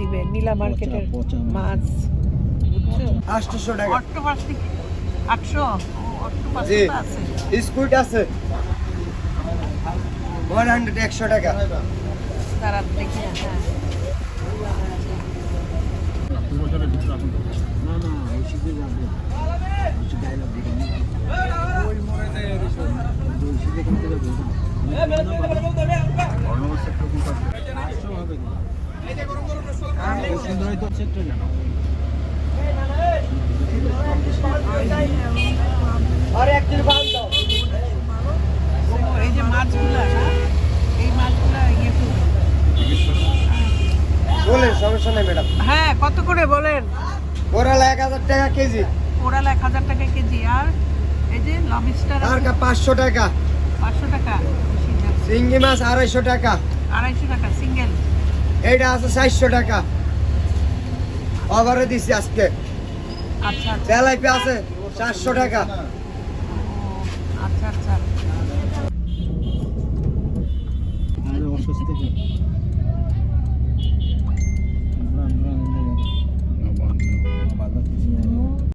দিবে? নীলা মার্কেটের মাছ। টাকা। আটশো? জি। আছে। আছে। ওয়ান হান্ড্রেড একশো টাকা। আর দাও। এই যে মাছগুলা এই মাছগুলা ইয়ে বলেন সমস্যা নেই ম্যাডাম। হ্যাঁ কত করে বলেন? ওরাল এক হাজার টাকা কেজি। ওরাল এক হাজার টাকা কেজি। আর এই যে লবিস্টার আর পাঁচশো টাকা। পাঁচশো টাকা। চিংড়ি মাছ আড়াইশো টাকা। আড়াইশো টাকা সিঙ্গেল। এইটা আছে চারশো টাকা। অভারে দিছি আজকে। আচ্ছা আচ্ছা। তেলাইপি আছে চারশো টাকা। আচ্ছা আচ্ছা। অসুস্থ